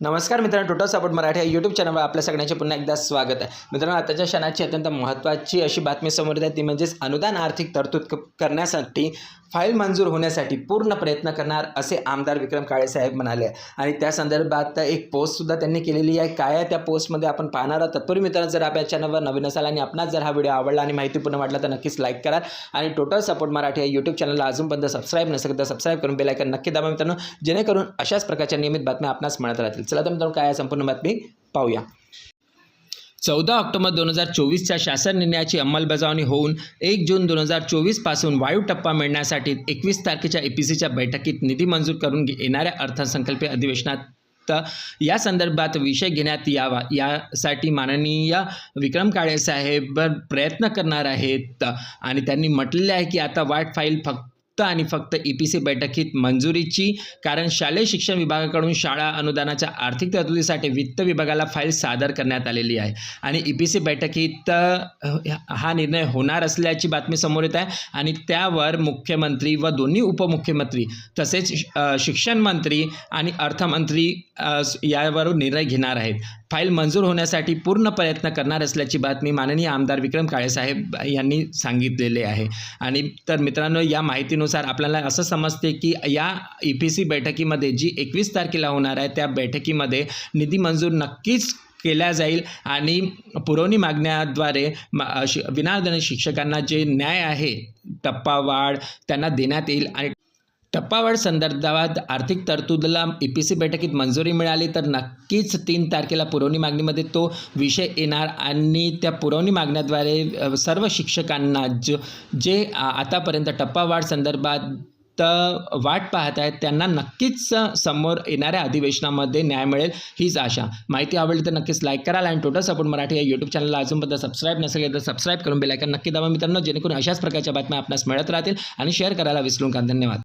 नमस्कार मित्रांनो total support Marathi या यूट्यूब चॅनलवर आपल्या सगळ्यांचे पुन्हा एकदा स्वागत आहे. मित्रांनो आताच्या क्षणाची अत्यंत महत्त्वाची अशी बातमी समोर येत आहे ती म्हणजेच अनुदान आर्थिक तरतूद करण्यासाठी फाईल मंजूर होण्यासाठी पूर्ण प्रयत्न करणार असे आमदार विक्रम काळेसाहेब म्हणाले. आणि त्या संदर्भात एक पोस्टसुद्धा त्यांनी केलेली आहे. काय आहे त्या पोस्टमध्ये आपण पाहणार आहोत. तत्पूर्वी मित्रांनो जर आपल्या चॅनलवर नवीन असाल आणि आपणास जर हा व्हिडिओ आवडला आणि माहितीपूर्ण वाटला तर नक्कीच लाईक करा. आणि टोटल सपोर्ट मराठी या यूट्यूब चॅनलला अजूनपर्यंत सबस्क्राईब नसेल तर सबस्क्राईब करून बेलायकन नक्की दाबा मित्रांनो. जेणेकरून अशाच प्रकारच्या नियमित बातम्या आपणास मिळत राहतील. चला तर मित्रांनो काय संपूर्ण बातमी पाहूया. चौदा ऑक्टोबर दोन हजार चोवीसच्या शासन निर्णयाची अंमलबजावणी होऊन एक जून दोन हजार चोवीसपासून वायू टप्पा मिळण्यासाठी एकवीस तारखेच्या ए पी सीच्या बैठकीत निधी मंजूर करून येणाऱ्या अर्थसंकल्पीय अधिवेशनात या संदर्भात विषय घेण्यात यावा. यासाठी माननीय विक्रम काळे साहेब प्रयत्न करणार आहेत. आणि त्यांनी म्हटलेले आहे की आता वाट फाईल फक्त आणि फक्त ई पी सी बैठकीत मंजुरीची कारण शालेय शिक्षण विभागाकडून शाळा अनुदानाच्या आर्थिक तरतुदीसाठी वित्त विभागाला फाईल सादर करण्यात आलेली आहे. आणि ई पी सी बैठकीत हा निर्णय होणार असल्याची बातमी समोर येत आहे. आणि त्यावर मुख्यमंत्री व दोन्ही उपमुख्यमंत्री तसेच शिक्षण मंत्री आणि अर्थमंत्री यावर निर्णय घेणार आहेत. फाईल मंजूर होण्यासाठी पूर्ण प्रयत्न करणार असल्याची बातमी माननीय आमदार विक्रम काळेसाहेब यांनी सांगितलेले आहे. आणि तर मित्रांनो या माहितीनुसार आपल्याला असं समजते की या ई पी सी बैठकीमध्ये जी एकवीस तारखेला होणार आहे त्या बैठकीमध्ये निधी मंजूर नक्कीच केल्या जाईल आणि पुरवणी मागण्याद्वारे मा- शि विनादन शिक्षकांना जे न्याय आहे टप्पा वाढ त्यांना देण्यात येईल आणि टप्पावाढ संदर्भात आर्थिक तरतूदला ई पी सी बैठकीत मंजुरी मिळाली तर नक्कीच तीन तारखेला पुरवणी मागणीमध्ये तो विषय येणार आणि त्या पुरवणी मागण्याद्वारे सर्व शिक्षकांना ज जे आतापर्यंत टप्पावाढ संदर्भात वाट पाहत आहेत त्यांना नक्कीच समोर येणाऱ्या अधिवेशनामध्ये न्याय मिळेल हीच आशा. माहिती आवडली तर नक्कीच लाईक कराल आणि टोटल सपोर्ट मराठी या यूट्यूब चॅनलला अजूनपर्यंत सबस्क्राईब नसेल तर सबस्क्राईब करून बेलायकन नक्की दावा मित्रांनो जेणेकरून अशाच प्रकारच्या बातम्या आपल्यास मिळत राहतील आणि शेअर करायला विसरू का? धन्यवाद.